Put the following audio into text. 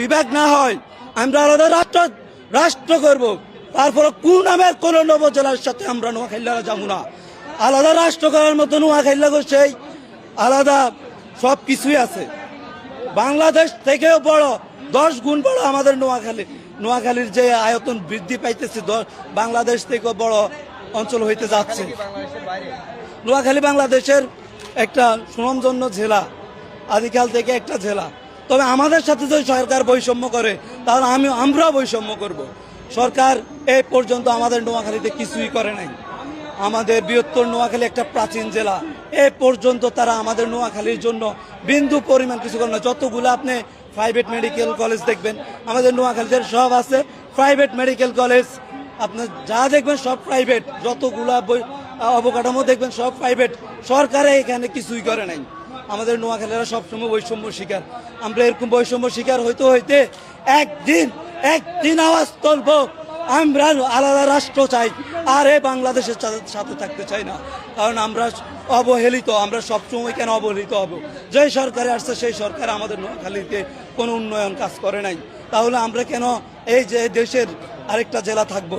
বিভাগ না হয়, আমরা আলাদা রাষ্ট্র রাষ্ট্র করব। তারপরে কোন নামের কোন নবজেলার সাথে আমরা নোয়াখাইলারা যাব না। আলাদা রাষ্ট্র করার মতো নোয়াখাইলা সেই আলাদা সব কিছুই আছে। বাংলাদেশ থেকেও বড়, দশ গুণ বড় আমাদের নোয়াখালী, নোয়াখালীর যে আয়তন বৃদ্ধি পাইতেছে বাংলাদেশ থেকেও বড় অঞ্চল হইতে যাচ্ছে। নোয়াখালী বাংলাদেশের একটা সুনামজন্য জেলা, আদিকাল থেকে একটা জেলা। তবে আমাদের সাথে যদি সরকার বৈষম্য করে, তাহলে আমি, আমরাও বৈষম্য করব। সরকার এই পর্যন্ত আমাদের নোয়াখালীতে কিছুই করে নাই। আমাদের বৃহত্তর নোয়াখালী একটা প্রাচীন জেলা। এ পর্যন্ত তারা আমাদের নোয়াখালীর জন্য বিন্দু পরিমাণ কিছু করে না যতগুলো আপনি প্রাইভেট মেডিকেল কলেজ দেখবেন, আমাদের নোয়াখালীতে সব আছে প্রাইভেট মেডিকেল কলেজ আপনার যা দেখবেন সব প্রাইভেট যতগুলা অবকাঠামো দেখবেন সব প্রাইভেট সরকারে এখানে কিছুই করে নাই। আমাদের নোয়াখালীরা সবসময় বৈষম্য শিকার। আমরা এরকম বৈষম্য শিকার হইতে হইতে একদিন একদিন আওয়াজ তুলবো, আমরা আলাদা রাষ্ট্র চাই, আর বাংলাদেশের সাথে থাকতে চাই না। কারণ আমরা অবহেলিত, আমরা সবসময় কেন অবহেলিত হব? যে সরকারে আসছে, সেই সরকার আমাদের নোয়াখালীতে কোনো উন্নয়ন কাজ করে নাই। তাহলে আমরা কেন এই যে দেশের আরেকটা জেলা থাকব?